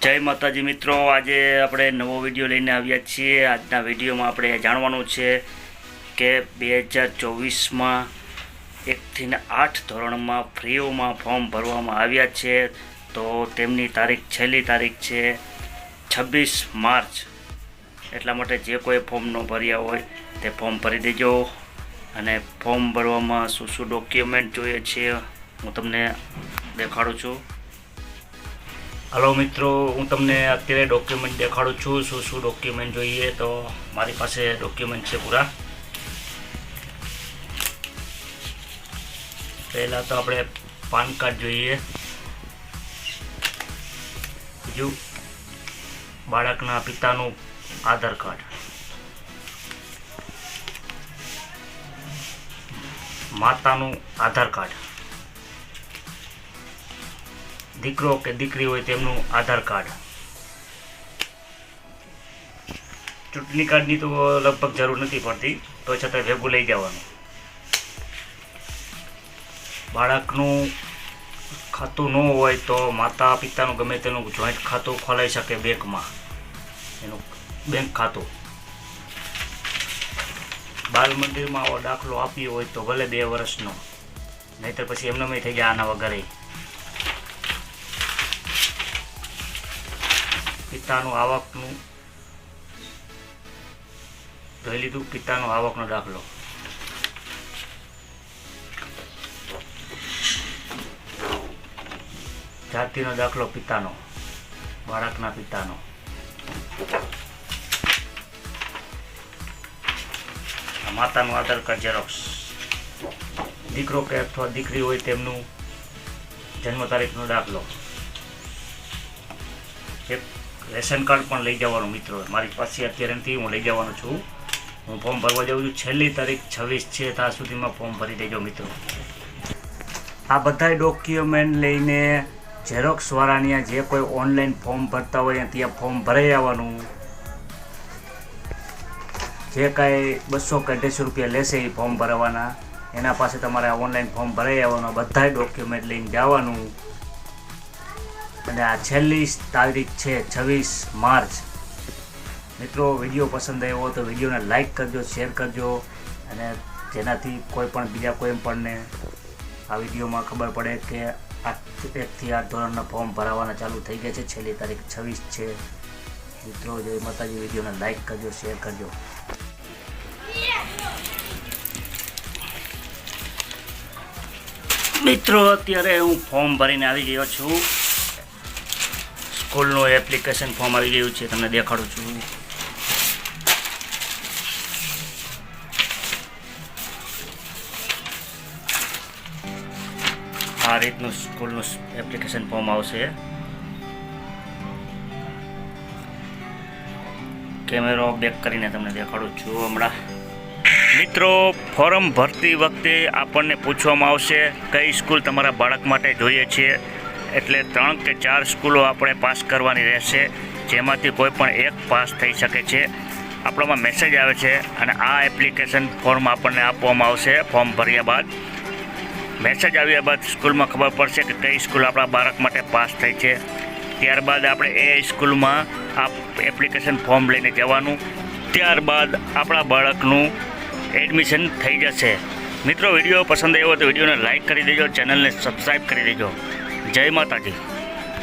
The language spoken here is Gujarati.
જય માતાજી મિત્રો, આજે આપણે નવો વીડિયો લઈને આવ્યા છીએ. આજના વિડીયોમાં આપણે જાણવાનું છે કે બે હજાર ચોવીસમાં એકથી આઠ ધોરણમાં ફ્રીઓમાં ફોર્મ ભરવામાં આવ્યા છે. તો તેમની તારીખ છેલ્લી તારીખ છે છવ્વીસ માર્ચ. એટલા માટે જે કોઈ ફોર્મ ન ભર્યા હોય તે ફોર્મ ભરી દેજો. અને ફોર્મ ભરવામાં શું શું ડોક્યુમેન્ટ જોઈએ છે હું તમને દેખાડું છું. હલો મિત્રો, હું તમને અત્યારે ડોક્યુમેન્ટ દેખાડું છું. શું શું ડોક્યુમેન્ટ જોઈએ તો મારી પાસે ડોક્યુમેન્ટ છે પૂરા. પહેલાં તો આપણે પાન કાર્ડ જોઈએ. બીજું, બાળકના પિતાનું આધાર કાર્ડ. માતાનું આધાર કાર્ડ. દીકરો કે દીકરી હોય તેમનું આધાર કાર્ડ. ચૂંટણી કાર્ડની તો લગભગ જરૂર નથી પડતી, તો છતાં ભેગું લઈ જવાનું. બાળકનું ખાતું ન હોય તો માતા પિતાનું ગમે તેનું જોઈન્ટ ખાતું ખોલાઈ શકે બેંકમાં. એનું બેંક ખાતું. બાલ મંદિરમાં દાખલો આપ્યો હોય તો ભલે બે વર્ષનો, નહીતર પછી એમને થઈ જાય આના વગરે. પિતાનું આવકનું જોઈ લીધું, પિતાનો આવકનો દાખલો. જાતિનો દાખલો પિતાનો, બાળકના પિતાનો. માતાનું આધાર કાર્ડ ઝેરોક્ષ દીકરો કે અથવા દીકરી હોય તેમનું જન્મ તારીખનો દાખલો. એક રેશન કાર્ડ પણ લઈ જવાનું મિત્રો. મારી પાસે અત્યારે નથી, હું લઈ જવાનો છું. હું ફોર્મ ભરવા જાઉં છું. છેલ્લી તારીખ છવ્વીસ છે ત્યાં સુધીમાં ફોર્મ ભરી દેજો મિત્રો. આ બધા ડોક્યુમેન્ટ લઈને ઝેરોક્સવાળાની જે કોઈ ઓનલાઈન ફોર્મ ભરતા હોય ત્યાં ફોર્મ ભરાઈ આવવાનું. જે કાંઈ બસો કે અઢીસો રૂપિયા લેશે એ ફોર્મ ભરવાના. એના પાસે તમારે ઓનલાઈન ફોર્મ ભરાઈ આવવાનું. બધા ડોક્યુમેન્ટ લઈને જવાનું. અને આ છેલ્લી તારીખ છે છવ્વીસ માર્ચ. મિત્રો, વીડિયો પસંદ આવ્યો તો વિડીયોને લાઈક કરજો, શેર કરજો અને જેનાથી કોઈ પણ બીજા કોઈ પણને આ વિડીયોમાં ખબર પડે કે આ એકથી આઠ ધોરણના ફોર્મ ભરાવાના ચાલુ થઈ ગયા છે. છેલ્લી તારીખ છવ્વીસ છે. મિત્રો, જય માતાજી, વિડીયોને લાઈક કરજો, શેર કરજો. મિત્રો, અત્યારે હું ફોર્મ ભરીને આવી ગયો છું. સ્કૂલનું એપ્લિકેશન ફોર્મ આવી ગયું છે, તમને દેખાડું છું. આ રીતનું સ્કૂલનું એપ્લિકેશન ફોર્મ આવશે. કેમેરો બેક કરીને તમને દેખાડું છું હમણાં. મિત્રો, ફોર્મ ભરતી વખતે આપણને પૂછવામાં આવશે, કઈ સ્કૂલ તમારા બાળક માટે જોઈએ છે? એટલે ત્રણ કે ચાર સ્કૂલો આપણે પાસ કરવાની રહેશે, જેમાંથી કોઈ પણ એક પાસ થઈ શકે છે. આપણામાં મેસેજ આવે છે અને આ એપ્લિકેશન ફોર્મ આપણને આપવામાં આવશે ફોર્મ ભર્યા બાદ. મેસેજ આવ્યા બાદ સ્કૂલમાં ખબર પડશે કે કઈ સ્કૂલ આપણા બાળક માટે પાસ થઈ છે. ત્યારબાદ આપણે એ સ્કૂલમાં આ એપ્લિકેશન ફોર્મ લઈને જવાનું. ત્યારબાદ આપણા બાળકનું એડમિશન થઈ જશે. મિત્રો, વીડિયો પસંદ આવ્યો તો વિડીયોને લાઇક કરી દેજો ચેનલને સબસ્ક્રાઈબ કરી દેજો. જય માતાજી.